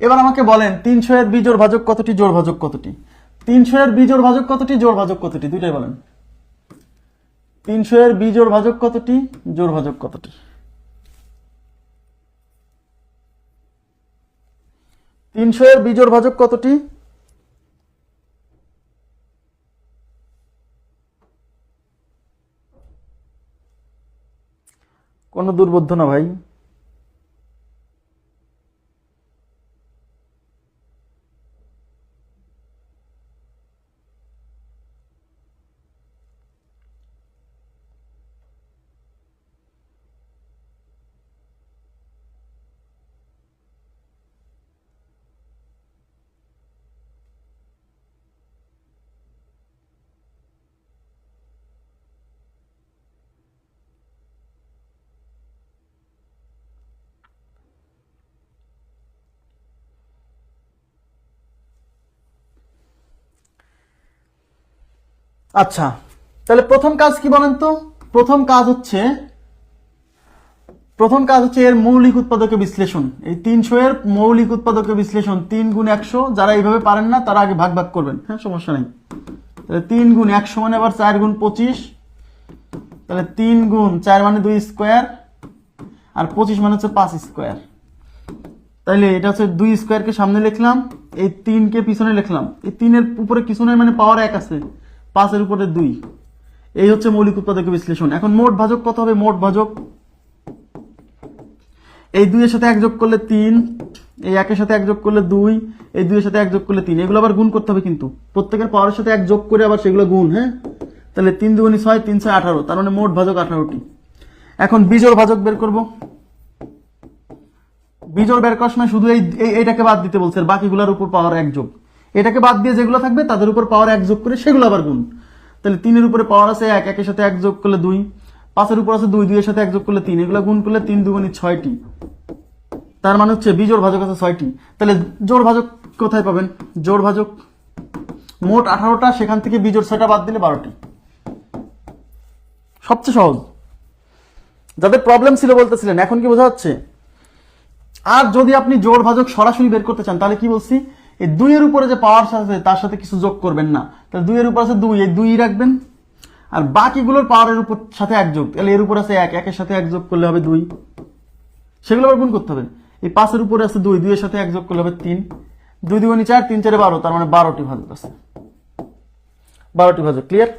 এবার আমাকে বলেন তিনশো এর বিজোড় ভাজক কতটি, জোড় ভাজক কতটি? তিনশো এর বিজোড় ভাজক কতটি, জোড় ভাজক কতটি? দুইটাই বলেন। তিনশো এর বিজোড় ভাজক কতটি, জোড় ভাজক কতটি? তিনশো এর বিজোড় ভাজক কতটি? কোনো দুর্বোধ্য না ভাই। আচ্ছা তাহলে প্রথম কাজ কি বলেন তো? প্রথম কাজ হচ্ছে, প্রথম কাজ হচ্ছে এর মৌলিক উৎপাদকের বিশ্লেষণ। এই তিনশো এর মৌলিক উৎপাদকের বিশ্লেষণ তিন গুণ একশো, যারা এইভাবে পারেন না, তারা আগে ভাগ ভাগ করবেন। হ্যাঁ সমস্যা নেই। তাহলে তিন গুণ একশো মানে আবার চার গুণ পঁচিশ। তাহলে তিন গুণ চার মানে দুই স্কোয়ার, আর পঁচিশ মানে হচ্ছে পাঁচ স্কোয়ার। তাইলে এটা হচ্ছে দুই স্কোয়ারকে সামনে লিখলাম, এই তিনকে পিছনে লিখলাম। এই তিনের উপরে কিছু নয় মানে পাওয়ার এক আছে। পাঁচের উপরে দুই। এই হচ্ছে মৌলিক উৎপাদকের বিশ্লেষণ। এখন মোট ভাজক কত হবে? মোট ভাজক এই দুইয়ের সাথে এক যোগ করলে তিন, এই একের সাথে এক যোগ করলে দুই, এই দুইয়ের সাথে এক যোগ করলে তিন। এগুলো আবার গুণ করতে হবে কিন্তু। প্রত্যেকের পাওয়ারের সাথে এক যোগ করে আবার সেগুলো গুণ হ্যাঁ? তাহলে তিন দুগুণি ছয়, তিন ছয় আঠারো। তার মানে মোট ভাজক আঠারোটি। এখন বিজোড় ভাজক বের করব। বিজোড় বের করার সময় শুধু এই- এইটাকে বাদ দিতে বলছে বাকিগুলোর উপর পাওয়ার এক যোগ। এটাকে বাদ দিয়ে যেগুলো থাকবে তাদের উপর পাওয়ার এক যোগ করে সেগুলো আবার গুণ। তাহলে তিনের উপরে পাওয়ার আছে এক, একের সাথে এক যোগ করলে দুই। পাঁচের উপর আছে দুই, দুইয়ের সাথে এক যোগ করলে তিন। এগুলো গুণ করলে তিন দুগুণি ছয়টি। তার মানে হচ্ছে বিজোড় ভাজক আছে ছয়টি। তাহলে জোড় ভাজক কোথায় পাবেন? জোড় ভাজক মোট আঠারোটা, সেখান থেকে বিজোড় ছয়টা বাদ দিলে বারোটি। সবচেয়ে সহজ। যাদের প্রবলেম ছিল বলতেছিলেন, এখন কি বোঝা যাচ্ছে? আর যদি আপনি জোড় ভাজক সরাসরি বের করতে চান, তাহলে কি বলছি? এই দুইয়ের উপরে যে পাওয়ার আছে, তার সাথে কিছু যোগ করবেন না। তাহলে দুইয়ের উপর আছে দুই, এই দুই রাখবেন। আর বাকিগুলোর পাওয়ারের উপর সাথে এক যোগ। তাহলে এর উপর আছে এক, একের সাথে এক যোগ করলে হবে দুই। সেগুলো আবার গুণ করতে হবে। এই পাঁচের উপরে আছে দুই, দুইয়ের সাথে এক যোগ করলে হবে তিন। দুই দুগুণি চার, তিন চারে বারো, তার মানে বারোটি ভাজক আছে। বারোটি ভাজক ক্লিয়ার